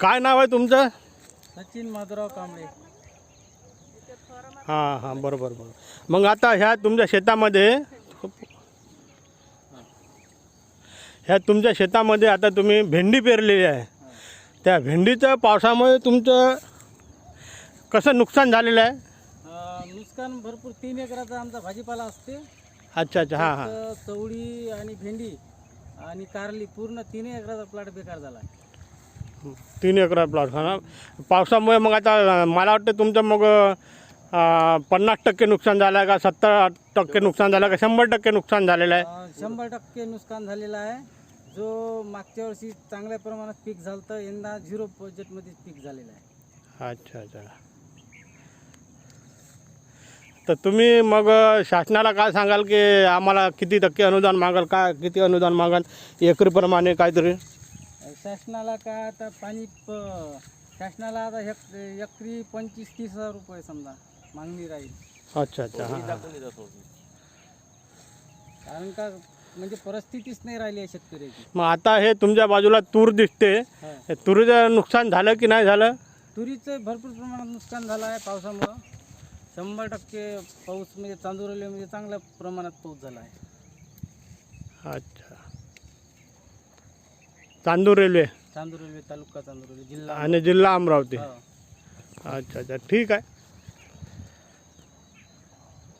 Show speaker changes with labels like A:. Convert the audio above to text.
A: काय नाव आहे तुमचं?
B: सचिन माधवराव कांबळे.
A: हां हां बरोबर बरोबर. मग आता ह्या तुमच्या शेतामध्ये ह्या तुमच्या शेतामध्ये आता तुम्ही भेंडी पेरलेली आहे. त्या भेंडीचं पावसामुळे तुमचं कसं नुकसान झालेलं आहे?
B: नुकसान भरपूर तीन एकराचा आमचा भाजीपाला असते.
A: अच्छा अच्छा हां हां.
B: तर चवळी आणि भेंडी आणि कारली पूर्ण तिन्ही एकराचा प्लॉट बेकार झाला.
A: तीन एकर प्लॉट हा ना? पावसामुळे मग आता मला वाटतं तुमचं मग पन्नास टक्के नुकसान झालं आहे का? सत्तर टक्के नुकसान झालं का? शंभर टक्के नुकसान झालेलं आहे.
B: शंभर टक्के नुकसान झालेलं आहे. जो मागच्या वर्षी चांगल्या प्रमाणात पीक झालं तर यंदा झिरो बजेटमध्ये पीक झालेलं आहे.
A: अच्छा अच्छा. तर तुम्ही मग शासनाला काय सांगाल की आम्हाला किती टक्के अनुदान मागाल? काय किती अनुदान मागाल? एकरीप्रमाणे काहीतरी?
B: शासनाला काय आता पाणी प शासनाला आता एक एकरी पंचवीस तीस हजार रुपये समजा मागणी राहील.
A: अच्छा अच्छा हां हां.
B: कारण का म्हणजे परिस्थितीच नाही राहिली आहे शेतकऱ्याची.
A: मग आता हे तुमच्या बाजूला तूर दिसते.
B: हा.
A: हे तुरीचं नुकसान झालं की नाही झालं?
B: तुरीचं भरपूर प्रमाणात नुकसान झालं आहे पावसामुळं. शंभर टक्के पाऊस म्हणजे चांदुरलीमध्ये चांगल्या प्रमाणात पाऊस झाला आहे.
A: अच्छा. चांदूर रेल्वे?
B: चांदुरली तालुका चांदुरली जिल्हा
A: आणि जिल्हा अमरावती.
B: हो.
A: अच्छा अच्छा. ठीक आहे.